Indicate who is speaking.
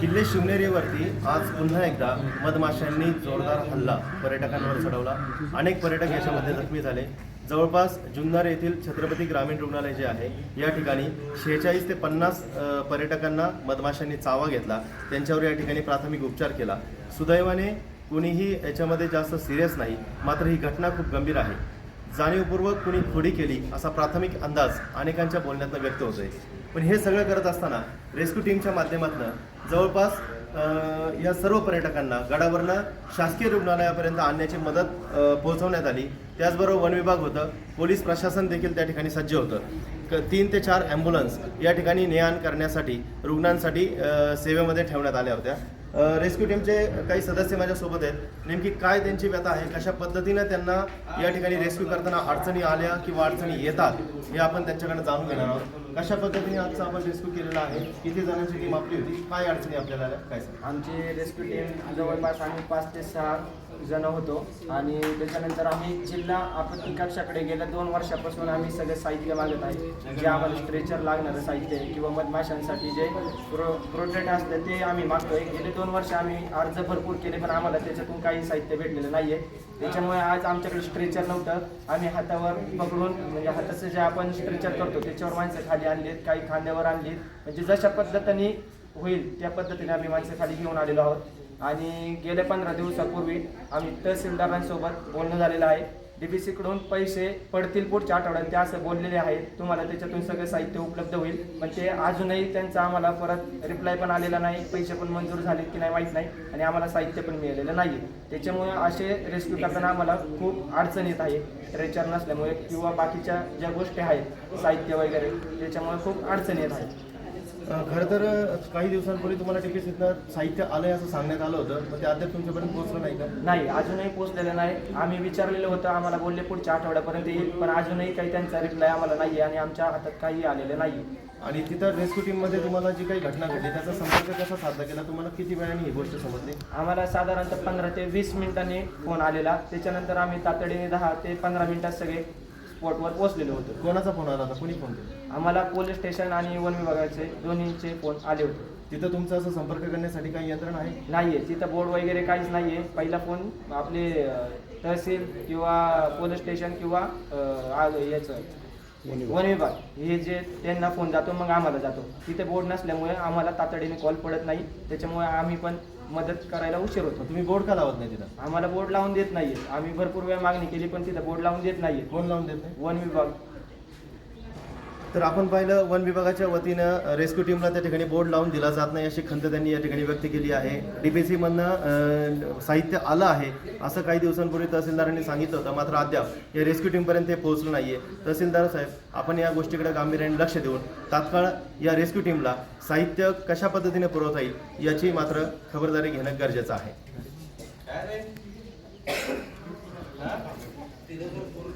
Speaker 1: किल्ले शिवनेरीवरती आज पुन्हा एकदा मधमाशांनी जोरदार हल्ला पर्यटकांवर चढवला. अनेक पर्यटक याच्यामध्ये जखमी झाले. जवळपास जुन्नर येथील छत्रपती ग्रामीण रुग्णालय जे आहे या ठिकाणी शेहेचाळीस ते पन्नास पर्यटकांना मधमाशांनी चावा घेतला. त्यांच्यावर या ठिकाणी प्राथमिक उपचार केला. सुदैवाने कुणीही याच्यामध्ये जास्त सिरियस नाही मात्र ही घटना खूप गंभीर आहे. जाणीवपूर्वक कुणी खोडी केली असा प्राथमिक अंदाज अनेकांच्या बोलण्यातनं व्यक्त होतोय. पण हे सगळं करत असताना रेस्क्यू टीमच्या माध्यमातून जवळपास या सर्व पर्यटकांना गडावरनं शासकीय रुग्णालयापर्यंत आणण्याची मदत पोहोचवण्यात आली. त्याचबरोबर वन विभाग होतं पोलीस प्रशासन देखील त्या ठिकाणी सज्ज होतं. क- तीन ते चार ॲम्ब्युलन्स या ठिकाणी ने आण करण्यासाठी रुग्णांसाठी सेवेमध्ये ठेवण्यात आल्या होत्या. रेस्क्यू टीमचे काही सदस्य माझ्यासोबत आहेत. नेमकी काय त्यांची व्यथा आहे कशा पद्धतीनं त्यांना या ठिकाणी रेस्क्यू करताना अडचणी आल्या किंवा अडचणी येतात हे आपण त्यांच्याकडनं जाणून घेणार आहोत. कशा पद्धतीने आजचा आपण रेस्क्यू केलेला आहे किती जणांची टीम आपली होती काय अडचणी आपल्याला आल्या काय सांग
Speaker 2: आमची रेस्क्यू टीम जवळपास आम्ही पाच ते सहा जण होतो आणि त्याच्यानंतर आम्ही जिल्हा आपत्ती कक्षाकडे गेल्या दोन वर्षापासून आम्ही सगळे साहित्य मागत आहे. जे आम्हाला स्ट्रेचर लागणारं साहित्य आहे किंवा मधमाशांसाठी जे प्रो प्रोटेक्ट असतं ते आम्ही मागतोय. गेले दोन वर्ष आम्ही अर्ज भरपूर केले पण आम्हाला त्याच्यातून काही साहित्य भेटलेलं नाही आहे त्याच्यामुळे आज आमच्याकडे स्ट्रेचर नव्हतं. आम्ही हातावर पकडून म्हणजे हाताचं जे आपण स्ट्रेचर करतो त्याच्यावर माणसं खाली आणलीत काही खांद्यावर आणलीत. म्हणजे जशा पद्धतीने होईल त्या पद्धतीने आम्ही माणसं खाली घेऊन आलेलो आहोत. आणि गेल्या पंधरा दिवसापूर्वी आम्ही तहसीलदारांसोबत बोलणं झालेलं आहे. डीबीसीकडून पैसे पडतील पुढच्या आठवड्यात ते असं बोललेले आहेत. तुम्हाला त्याच्यातून सगळं साहित्य उपलब्ध होईल. पण ते अजूनही त्यांचा आम्हाला परत रिप्लाय पण आलेला नाही. पैसे पण मंजूर झालेत की नाही माहीत नाही. आणि आम्हाला साहित्य पण मिळालेलं नाही त्याच्यामुळे असे रेस्क्यू करताना आम्हाला खूप अडचण येत आहे. ट्रेचर नसल्यामुळे किंवा बाकीच्या ज्या गोष्टी आहेत साहित्य वगैरे त्याच्यामुळे खूप अडचण येत आहे.
Speaker 1: खरं तर काही दिवसांपूर्वी तुम्हाला टिकीस इथनं साहित्य आलंय असं सांगण्यात आलं होतं पण ते अद्याप तुमच्यापर्यंत पोहोचलं नाही का?
Speaker 2: नाही अजूनही पोचलेलं नाही. आम्ही विचारलेलं होतं आम्हाला बोलले पुढच्या आठवड्यापर्यंत येईल पण अजूनही काही त्यांचा रिप्लाय आम्हाला नाही आणि आमच्या हातात काही आलेलं नाही
Speaker 1: आणि तिथं रेस्क्यू टीममध्ये तुम्हाला जी काही घटना घडली त्याचा संपर्क कसा साधला गेला? तुम्हाला किती वेळाने ही गोष्ट समजली?
Speaker 2: आम्हाला साधारणतः पंधरा ते वीस मिनिटांनी फोन आलेला. त्याच्यानंतर आम्ही तातडीने दहा ते पंधरा मिनिटात सगळे स्पॉटवर पोहोचलेलो होतो.
Speaker 1: कोणाचा फोन आला होता? कुणी फोन केला?
Speaker 2: आम्हाला पोलीस स्टेशन आणि वन विभागाचे दोन्हीचे फोन आले होते.
Speaker 1: तिथं तुमचा असं संपर्क करण्यासाठी काही यंत्रणा आहे?
Speaker 2: नाहीये. तिथं बोर्ड वगैरे काहीच नाहीये. पहिला फोन आपले अं, तहसील किंवा पोलीस स्टेशन किंवा अं, आ- याचं. वन विभाग हे जे त्यांना फोन जातो मग आम्हाला जातो. तिथे बोर्ड नसल्यामुळे आम्हाला तातडीने कॉल पडत नाही. त्याच्यामुळे आम्ही पण मदत करायला उशीर होतो.
Speaker 1: तुम्ही बोर्ड का लावत नाही तिथं?
Speaker 2: आम्हाला बोर्ड लावून देत नाहीये. आम्ही भरपूर वेळ मागणी केली पण तिथं बोर्ड लावून देत नाहीये.
Speaker 1: कोण लावून देत नाही?
Speaker 2: वन विभाग.
Speaker 1: तर आपण पाहिलं वन विभागाच्या वतीनं रेस्क्यू टीमला त्या ठिकाणी बोर्ड लावून दिला जात नाही अशी खंत त्यांनी या ठिकाणी व्यक्त केली आहे. डीपीसी मधनं साहित्य आलं आहे असं काही दिवसांपूर्वी तहसीलदारांनी सांगितलं होतं मात्र अद्याप या रेस्क्यू टीमपर्यंत ते पोहोचलं नाहीये. तहसीलदार साहेब आपण या गोष्टीकडे गांभीर्याने लक्ष देऊन तात्काळ या रेस्क्यू टीमला साहित्य कशा पद्धतीने पुरवता येईल याची मात्र खबरदारी घेणं गरजेचं आहे.